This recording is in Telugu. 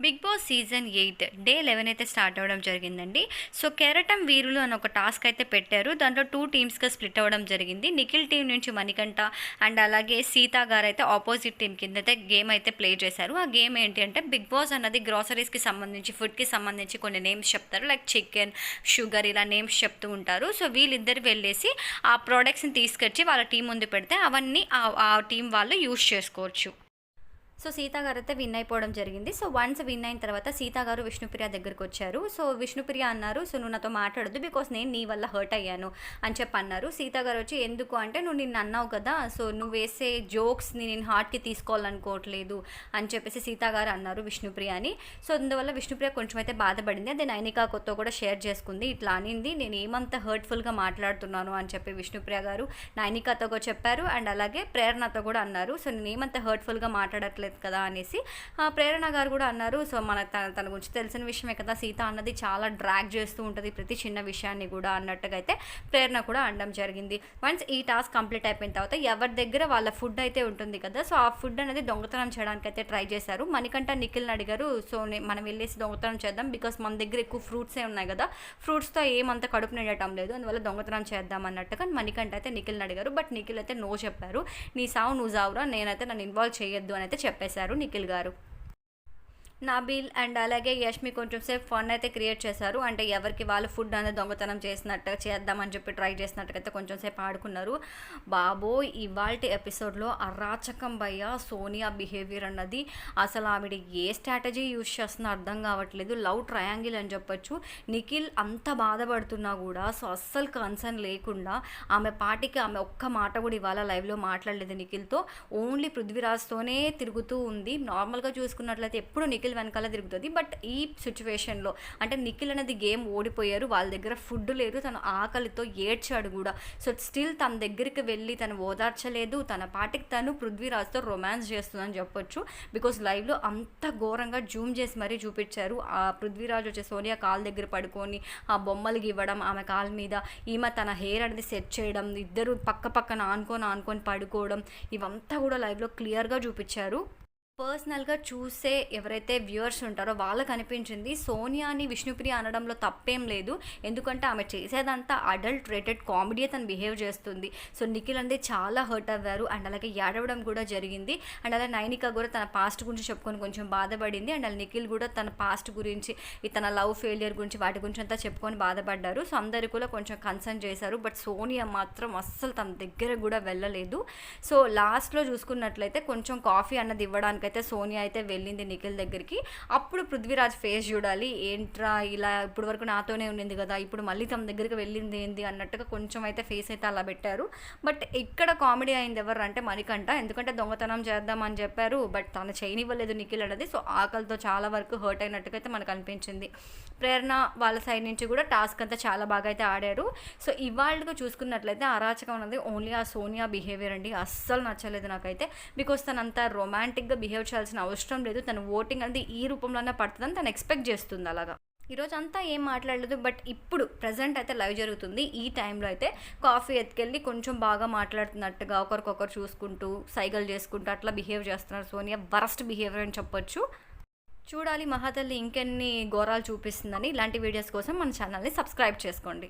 Bigg Boss season eight day eleven అయితే స్టార్ట్ అవ్వడం జరిగిందండి. సో కెరటం వీరులు అని ఒక టాస్క్ అయితే పెట్టారు. దాంట్లో టూ టీమ్స్గా స్ప్లిట్ అవ్వడం జరిగింది. నిఖిల్ టీం నుంచి మణికంఠ అండ్ అలాగే సీతా గారు అయితే ఆపోజిట్ టీం కింద అయితే గేమ్ అయితే ప్లే చేశారు. ఆ గేమ్ ఏంటి అంటే బిగ్ బాస్ అన్నది గ్రాసరీస్కి సంబంధించి ఫుడ్కి సంబంధించి కొన్ని నేమ్స్ చెప్తారు. లైక్ చికెన్ షుగర్ ఇలా నేమ్స్ చెప్తూ ఉంటారు. సో వీళ్ళిద్దరు వెళ్ళేసి ఆ ప్రోడక్ట్స్ని తీసుకొచ్చి వాళ్ళ టీం ముందు పెడితే అవన్నీ ఆ- టీం వాళ్ళు యూస్ చేసుకోవచ్చు. సో సీత గారు అయితే విన్ అయిపోవడం జరిగింది. సో వన్స్ విన్ అయిన తర్వాత సీత గారు విష్ణుప్రియ దగ్గరికి వచ్చారు. సో విష్ణుప్రియ అన్నారు సో నువ్వు నాతో మాట్లాడద్దు బికాస్ నేను నీ వల్ల హర్ట్ అయ్యాను అని చెప్పి అన్నారు. సీత గారు వచ్చి ఎందుకు అంటే నువ్వు నిన్ను అన్నావు కదా సో నువ్వు వేసే జోక్స్ని నేను హార్ట్కి తీసుకోవాలనుకోవట్లేదు అని చెప్పేసి సీత గారు అన్నారు విష్ణుప్రియ అని సో అందువల్ల విష్ణుప్రియ కొంచెం అయితే బాధపడింది. అదే నైనికా కొత్త కూడా షేర్ చేసుకుంది. ఇట్లా అనింది నేను ఏమంత హర్ట్ఫుల్గా మాట్లాడుతున్నాను అని చెప్పి విష్ణుప్రియ గారు నైనికాతో కూడా చెప్పారు. అండ్ అలాగే ప్రేరణతో కూడా అన్నారు. సో నేను ఏమంత హర్ట్ఫుల్గా మాట్లాడట్లేదు కదా అనేసి ఆ, ప్రేరణ గారు కూడా అన్నారు. సో మన తన తన గురించి తెలిసిన విషయమే కదా. సీత అన్నది చాలా డ్రాగ్ చేస్తూ ఉంటుంది ప్రతి చిన్న విషయాన్ని కూడా అన్నట్టుగా అయితే ప్రేరణ కూడా అనడం జరిగింది. వన్స్ ఈ టాస్క్ కంప్లీట్ అయిపోయిన తర్వాత ఎవరి దగ్గర వాళ్ళ ఫుడ్ అయితే ఉంటుంది కదా సో ఆ ఫుడ్ అనేది దొంగతనం చేయడానికి అయితే ట్రై చేశారు. మనకంట నిఖిల్ని అడిగారు సో నే- మనం వెళ్ళేసి దొంగతనం చేద్దాం బికాస్ మన దగ్గర ఎక్కువ ఫ్రూట్సే ఉన్నాయి కదా ఫ్రూట్స్తో ఏమంత కడుపు నిండటం లేదు అందువల్ల దొంగతనం చేద్దాం అన్నట్టుగా మణికంఠ అయితే నిఖిల్ని అడిగారు. బట్ నిఖిల్ అయితే నో చెప్పారు. నీ సావు నువ్వు సావురా నేనైతే నన్ను ఇన్వాల్వ్ చేయొద్దు అని అయితే చెప్పేశారు నిఖిల్ గారు. నాబిల్ అండ్ అలాగే యష్మి కొంచెం సేపు ఫన్ అయితే క్రియేట్ చేశారు. అంటే ఎవరికి వాళ్ళు ఫుడ్ అనేది దొంగతనం చేసినట్టు చేద్దామని చెప్పి ట్రై చేసినట్టుగా కొంచెం సేపు ఆడుకున్నారు. బాబోయ్ ఇవాళ ఎపిసోడ్లో అరాచకం భయ్య సోనియా బిహేవియర్ అన్నది. అసలు ఆవిడ ఏ స్ట్రాటజీ యూజ్ చేస్తున్నా అర్థం కావట్లేదు. లవ్ ట్రయాంగిల్ అని చెప్పొచ్చు. నిఖిల్ అంత బాధపడుతున్నా కూడా సో అస్సలు కన్సర్న్ లేకుండా ఆమె పాటికి ఆమె ఒక్క మాట కూడా ఇవాళ లైవ్లో మాట్లాడలేదు నిఖిల్తో. ఓన్లీ పృథ్వీరాజ్తోనే తిరుగుతూ ఉంది. నార్మల్గా చూసుకున్నట్లయితే ఎప్పుడు నిఖిల్ వెనకాల తిరుగుతుంది. బట్ ఈ సిచ్యువేషన్లో అంటే నిఖిల్ అనేది గేమ్ ఓడిపోయారు. వాళ్ళ దగ్గర ఫుడ్ లేదు. తను ఆకలితో ఏడ్చాడు కూడా. సో స్టిల్ తన దగ్గరికి వెళ్ళి తను ఓదార్చలేదు. తన పాటికి తను పృథ్వీరాజ్తో రొమాన్స్ చేస్తుందని చెప్పొచ్చు. బికాస్ లైవ్లో అంత ఘోరంగా జూమ్ చేసి మరీ చూపించారు. ఆ పృథ్వీరాజ్ వచ్చే సోనియా కాల్ దగ్గర పడుకొని ఆ బొమ్మలకి ఇవ్వడం ఆమె కాల్ మీద ఈమె తన హెయిర్ అనేది సెట్ చేయడం ఇద్దరు పక్క పక్కన ఆనుకొని ఆనుకొని పడుకోవడం ఇవంతా కూడా లైవ్లో క్లియర్గా చూపించారు. పర్సనల్గా చూసే ఎవరైతే వ్యూవర్స్ ఉంటారో వాళ్ళకు అనిపించింది సోనియాని విష్ణుప్రియ అనడంలో తప్పేం లేదు. ఎందుకంటే ఆమె చేసేదంతా అడల్ట్ రేటెడ్ కామెడీ తను బిహేవ్ చేస్తుంది. సో నిఖిల్ అనేది చాలా హర్ట్ అవ్వారు. అండ్ అలాగే ఏడవడం కూడా జరిగింది. అండ్ అలా నైనిక కూడా తన పాస్ట్ గురించి చెప్పుకొని కొంచెం బాధపడింది. అండ్ అలా నిఖిల్ కూడా తన పాస్ట్ గురించి తన లవ్ ఫెయిలియర్ గురించి వాటి గురించి అంతా చెప్పుకొని బాధపడ్డారు. సో అందరు కూడా కొంచెం కన్సర్న్ చేశారు. బట్ సోనియా మాత్రం అస్సలు తన దగ్గర కూడా వెళ్ళలేదు. సో లాస్ట్లో చూసుకున్నట్లయితే కొంచెం కాఫీ అన్నది ఇవ్వడానికి ఇవ్వడానికైతే సోనియా అయితే వెళ్ళింది నిఖిల్ దగ్గరికి. అప్పుడు పృథ్వీరాజ్ ఫేస్ చూడాలి. ఏంట్రా ఇలా ఇప్పుడు వరకు నాతోనే ఉండింది కదా ఇప్పుడు మళ్ళీ తమ దగ్గరికి వెళ్ళింది ఏంది అన్నట్టుగా కొంచెం అయితే ఫేస్ అయితే అలా పెట్టారు. బట్ ఇక్కడ కామెడీ అయింది ఎవరు అంటే మణికంఠ. ఎందుకంటే దొంగతనం చేద్దామని చెప్పారు బట్ తను చేయనివ్వలేదు నిఖిల్ అన్నది. సో ఆకలితో చాలా వరకు హర్ట్ అయినట్టుగా అయితే మనకు అనిపించింది. ప్రేరణ వాళ్ళ సైడ్ నుంచి కూడా టాస్క్ అంతా చాలా బాగా అయితే ఆడారు. సో ఇవాళగా చూసుకున్నట్లయితే అరాచకం అనేది ఓన్లీ ఆ సోనియా బిహేవియర్ అండి. అస్సలు నచ్చలేదు నాకైతే. బికాస్ తనంతా రొమాంటిక్గా బిహేవ్ బిహేవ్ చేయాల్సిన అవసరం లేదు. తన ఓటింగ్ అనేది ఈ రూపంలోనే పడుతుందని తను ఎక్స్పెక్ట్ చేస్తుంది అలాగా. ఈరోజు అంతా ఏం మాట్లాడలేదు బట్ ఇప్పుడు ప్రజెంట్ అయితే లైవ్ జరుగుతుంది. ఈ టైంలో అయితే కాఫీ ఎత్తుకెళ్ళి కొంచెం బాగా మాట్లాడుతున్నట్టుగా ఒకరికొకరు చూసుకుంటూ సైకిల్ చేసుకుంటూ అట్లా బిహేవ్ చేస్తున్నారు. సోనియా వరస్ట్ బిహేవియర్ అని చెప్పొచ్చు. చూడాలి మహాతల్లి ఇంకెన్ని ఘోరాలు చూపిస్తుందని ఇలాంటి వీడియోస్ కోసం మన ఛానల్ని సబ్స్క్రైబ్ చేసుకోండి.